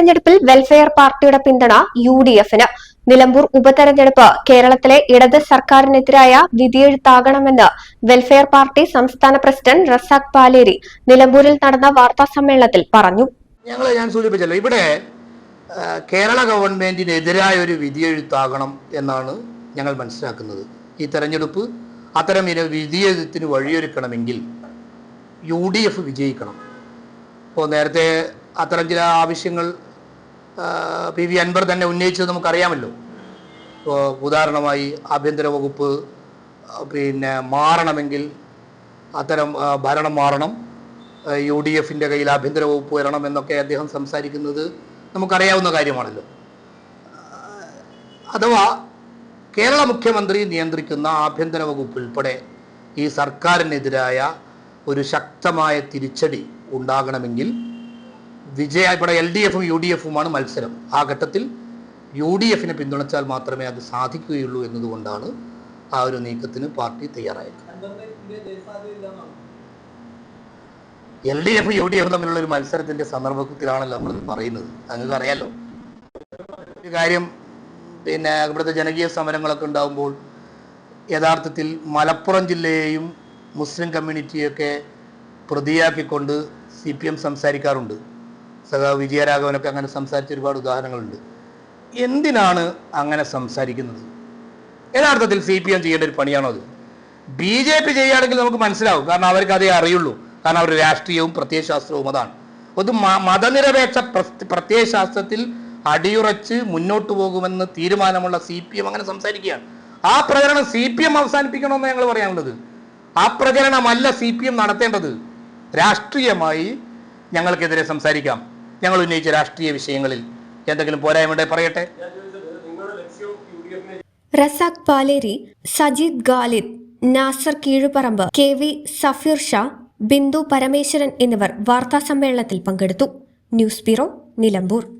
ഉപതെരഞ്ഞെടുപ്പിൽ വെൽഫെയർ പാർട്ടിയുടെ പിന്തുണ യു ഡി എഫിന് നിലമ്പൂർ ഉപതെരഞ്ഞെടുപ്പ് കേരളത്തിലെ ഇടത് സർക്കാരിനെതിരായ വിധിയെഴുത്താകണമെന്ന് വെൽഫെയർ പാർട്ടി സംസ്ഥാന പ്രസിഡന്റ് റസാഖ് പാലേരി നിലമ്പൂരിൽ നടന്ന വാർത്താ സമ്മേളനത്തിൽ പറഞ്ഞു. ഞങ്ങൾ ഞാൻ സൂചിപ്പിച്ചല്ലോ ഇവിടെ കേരള ഗവൺമെന്റിനെതിരായ ഒരു വിധിയെഴുത്താകണം എന്നാണ് ഞങ്ങൾ മനസ്സിലാക്കുന്നത്. ഈ തെരഞ്ഞെടുപ്പ് അത്തരം ഇന വിധിയെഴുത്തിന് വഴിയൊരുക്കണമെങ്കിൽ യു ഡി എഫ് വിജയിക്കണം. ഇപ്പോൾ നേരത്തെ അത്തരം ചില ആവശ്യങ്ങൾ പി വി അൻവർ തന്നെ ഉന്നയിച്ചത് നമുക്കറിയാമല്ലോ. ഉദാഹരണമായി ആഭ്യന്തര വകുപ്പ് പിന്നെ മാറണമെങ്കിൽ അത്തരം ഭരണം മാറണം. യു ഡി എഫിന്റെ കയ്യിൽ ആഭ്യന്തര വകുപ്പ് വരണം എന്നൊക്കെ അദ്ദേഹം സംസാരിക്കുന്നത് നമുക്കറിയാവുന്ന കാര്യമാണല്ലോ. അഥവാ കേരള മുഖ്യമന്ത്രി നിയന്ത്രിക്കുന്ന ആഭ്യന്തര വകുപ്പ് ഉൾപ്പെടെ ഈ സർക്കാരിനെതിരായ ഒരു ശക്തമായ തിരിച്ചടി ഉണ്ടാകണമെങ്കിൽ വിജയ ഇവിടെ എൽ ഡി എഫും യു ഡി എഫുമാണ് മത്സരം. ആ ഘട്ടത്തിൽ യു ഡി എഫിനെ പിന്തുണച്ചാൽ മാത്രമേ അത് സാധിക്കുകയുള്ളൂ എന്നതുകൊണ്ടാണ് ആ ഒരു നീക്കത്തിന് പാർട്ടി തയ്യാറായത്. L D F U D F തമ്മിലുള്ള ഒരു മത്സരത്തിന്റെ സന്ദർഭത്തിലാണല്ലോ നമ്മൾ പറയുന്നത്. നിങ്ങൾക്ക് അറിയാലോ? ഒരു കാര്യം പിന്നെ ഇവിടുത്തെ ജനകീയ സമരങ്ങളൊക്കെ ഉണ്ടാകുമ്പോൾ യഥാർത്ഥത്തിൽ മലപ്പുറം ജില്ലയെയും മുസ്ലിം കമ്മ്യൂണിറ്റിയൊക്കെ പ്രതിയാക്കിക്കൊണ്ട് സി പി എം സംസാരിക്കാറുണ്ട്. സഖാ വിജയരാഘവനൊക്കെ അങ്ങനെ സംസാരിച്ച ഒരുപാട് ഉദാഹരണങ്ങളുണ്ട്. എന്തിനാണ് അങ്ങനെ സംസാരിക്കുന്നത്? യഥാർത്ഥത്തിൽ സി പി എം ചെയ്യേണ്ട ഒരു പണിയാണോ അത്? ബി ജെ പി ചെയ്യുകയാണെങ്കിൽ നമുക്ക് മനസ്സിലാവും. കാരണം അവർക്ക് അതേ അറിയുള്ളൂ. കാരണം അവർ രാഷ്ട്രീയവും പ്രത്യയശാസ്ത്രവും അതാണ്. അത് മതനിരപേക്ഷ പ്രത്യയശാസ്ത്രത്തിൽ അടിയുറച്ച് മുന്നോട്ട് പോകുമെന്ന് തീരുമാനമുള്ള സി പി എം അങ്ങനെ സംസാരിക്കുകയാണ്. ആ പ്രചരണം സി പി എം അവസാനിപ്പിക്കണമെന്ന് ഞങ്ങൾ പറയാനുള്ളത്. ആ പ്രചരണമല്ല സി പി എം നടത്തേണ്ടത്. രാഷ്ട്രീയമായി ഞങ്ങൾക്കെതിരെ സംസാരിക്കാം. ഞങ്ങൾ ഉന്നയിച്ച രാഷ്ട്രീയ വിഷയങ്ങളിൽ എന്തെങ്കിലും പോരായ്മ പറയട്ടെ? റസാഖ് പാലേരി സജീദ് ഗാലിദ് നാസർ കീഴുപറമ്പ് കെ വി സഫീർ ഷാ ബിന്ദു പരമേശ്വരൻ എന്നിവർ വാർത്താ സമ്മേളനത്തിൽ പങ്കെടുത്തു. News bureau Nilambur.